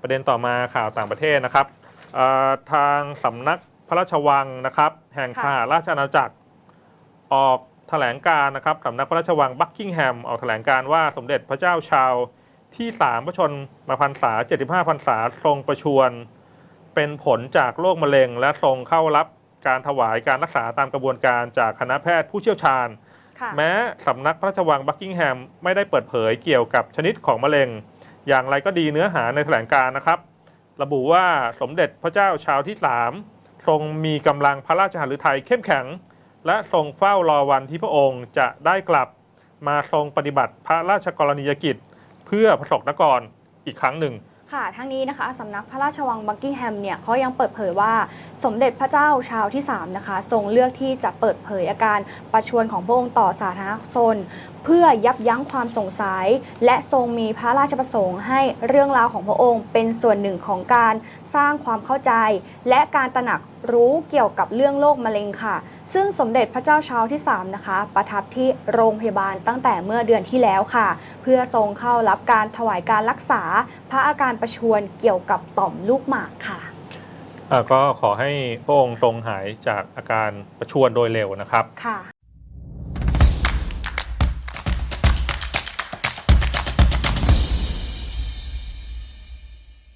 ประเด็นต่อมาข่าวต่างประเทศนะครับเอ่อทางสำนักพระราชวังนะครับ แห่งค่ะสหราชอาณาจักร ออกแถลงการณ์นะครับสำนักพระราชวังบักกิงแฮมออกแถลงการณ์ว่าสมเด็จพระเจ้าชาวที่สามพระชนมาพรรษา 75พรรษาทรงประชวร เป็นผลจากโรคมะเร็ง และทรงเข้ารับการถวายการรักษาตามกระบวนการจากคณะแพทย์ผู้เชี่ยวชาญค่ะแม้สำนักพระราชวังบักกิงแฮมไม่ได้เปิดเผยเกี่ยวกับชนิดของมะเร็ง อย่างไรก็ดีเนื้อหาในแถลงการนะครับ ระบุว่าสมเด็จพระเจ้าชาวที่3ทรงมีกำลังพระราชหฤทัยเข้มแข็ง และทรงเฝ้ารอวันที่พระองค์จะได้กลับมาทรงปฏิบัติพระราชกรณียกิจ เพื่อประสบนกรอีกครั้งหนึ่ง ค่ะ ทั้งนี้นะคะสำนักพระราชวังบักกิงแฮมเนี่ยเขายังเปิดเผยว่าสมเด็จพระเจ้าชาวที่ 3 นะคะ ทรงเลือกที่จะเปิดเผยอาการประชวรของพระองค์ต่อสาธารณชนเพื่อยับยั้งความสงสัย และทรงมีพระราชประสงค์ให้เรื่องราวของพระองค์ เป็นส่วนหนึ่งของการสร้างความเข้าใจ และการตระหนัก รู้เกี่ยวกับเรื่องโรคมะเร็งค่ะ ซึ่งสมเด็จพระเจ้าชาวที่ 3 นะคะ ประทับที่โรงพยาบาลตั้งแต่เมื่อเดือนที่แล้วค่ะ เพื่อทรงเข้ารับการถวายการรักษา พระอาการประชวรเกี่ยวกับต่อมลูกหมากค่ะอะก็ขอให้พระองค์ทรงหายจากอาการประชวรโดยเร็วนะครับค่ะ